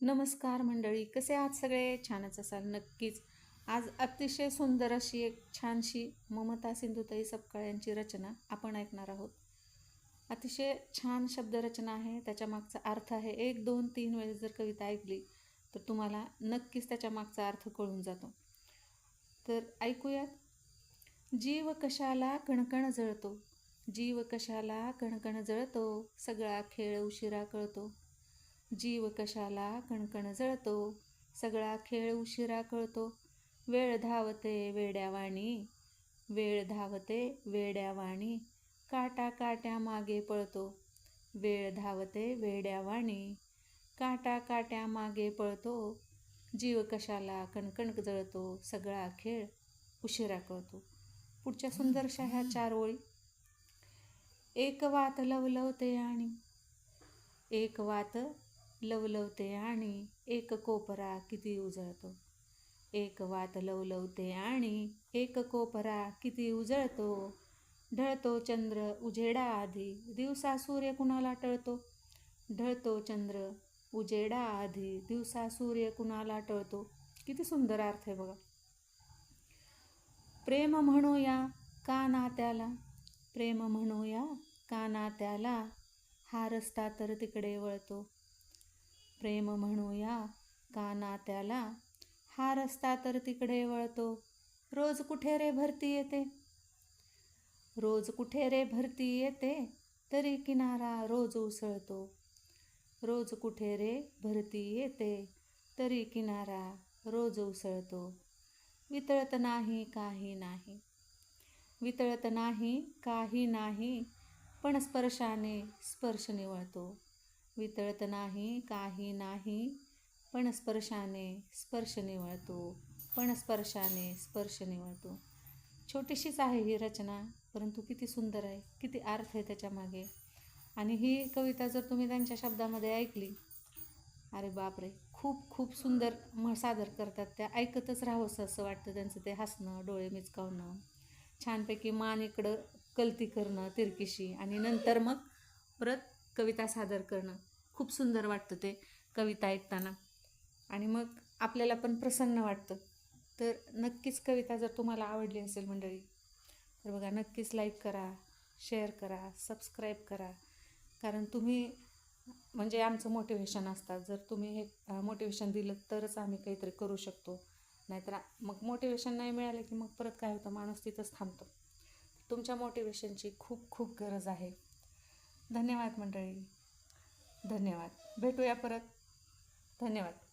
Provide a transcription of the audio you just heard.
नमस्कार मंडळी कसे आहात सगळे? छानच असाल नक्कीच. आज अतिशय सुंदर अशी एक छानशी ममता सिंधुताई सपकाळ यांची रचना आपण ऐकणार आहोत. अतिशय छान शब्दरचना आहे त्याच्या मागचा अर्थ आहे एक दोन तीन वेळेस जर कविता ऐकली तर तुम्हाला नक्कीच त्याच्या मागचा अर्थ कळून जातो. तर ऐकूयात. जीव कशाला कणकण जळतो? जीव कशाला कणकण जळतो? सगळा खेळ उशिरा कळतो. जीव कशाला कणकण जळतो सगळा खेळ उशिरा कळतो. वेळ धावते वेड्यावाणी वेळ धावते वेड्यावाणी काटा काट्या मागे पळतो. वेळ धावते वेड्यावाणी काटा काट्या मागे पळतो. जीव कशाला कणकण जळतो सगळा खेळ उशिरा कळतो. पुढच्या सुंदरशा ह्या चार ओळी. एक वात लवलवते आणि एक वात लवलवते आणि एक कोपरा किती उजळतो. एक वात लवलवते आणि एक कोपरा किती उजळतो. ढळतो चंद्र उजेडा आधी दिवसा सूर्य कुणाला टळतो? ढळतो चंद्र उजेडा आधी दिवसा सूर्य कुणाला टळतो? किती सुंदर अर्थ आहे बघा. प्रेम म्हणूया का नात्याला प्रेम म्हणूया का नात्याला हा रस्ता तर तिकडे वळतो. प्रेम म्हणूया का त्याला? हा रस्ता तर तिकडे वळतो. रोज कुठे रे भरती येते? रोज कुठे रे भरती येते? तरी किनारा रोज उसळतो. रोज कुठे रे भरती येते? तरी किनारा रोज उसळतो. वितळत नाही काही नाही. वितळत नाही काही नाही पण स्पर्शाने स्पर्श निवळतो. वितळत नाही काही नाही. पण स्पर्शाने स्पर्श निवळतो पण स्पर्शाने स्पर्श निवळतो. छोटीशीच आहे ही रचना परंतु किती सुंदर आहे किती अर्थ आहे त्याच्यामागे आणि ही कविता जर तुम्ही त्यांच्या शब्दामध्ये ऐकली अरे बापरे खूप खूप सुंदर म सादर करतात. त्या ऐकतच राहावंसं असं वाटतं त्यांचं ते हसणं डोळे मिचकावणं. छानपैकी मान इकडं कलती करणं तिरकीशी. आणि नंतर मग परत कविता सादर करणं. खूप सुंदर वाटतं ते कविता ऐकताना. आणि मग आपल्याला पण प्रसन्न वाटतं. तर नक्कीच कविता जर तुम्हाला आवडली असेल मंडळी तर बघा नक्कीच लाईक करा शेअर करा सबस्क्राईब करा. कारण तुम्ही म्हणजे आमचं मोटिवेशन असतात. जर तुम्ही हे मोटिवेशन दिलं तरच आम्ही काहीतरी करू शकतो. नाहीतर मग मोटिवेशन नाही मिळालं की मग परत काय होतं? माणूस तिथंच थांबतो. तुमच्या मोटिवेशनची खूप खूप गरज आहे. धन्यवाद मंडळी. धन्यवाद. भेटूया परत. धन्यवाद.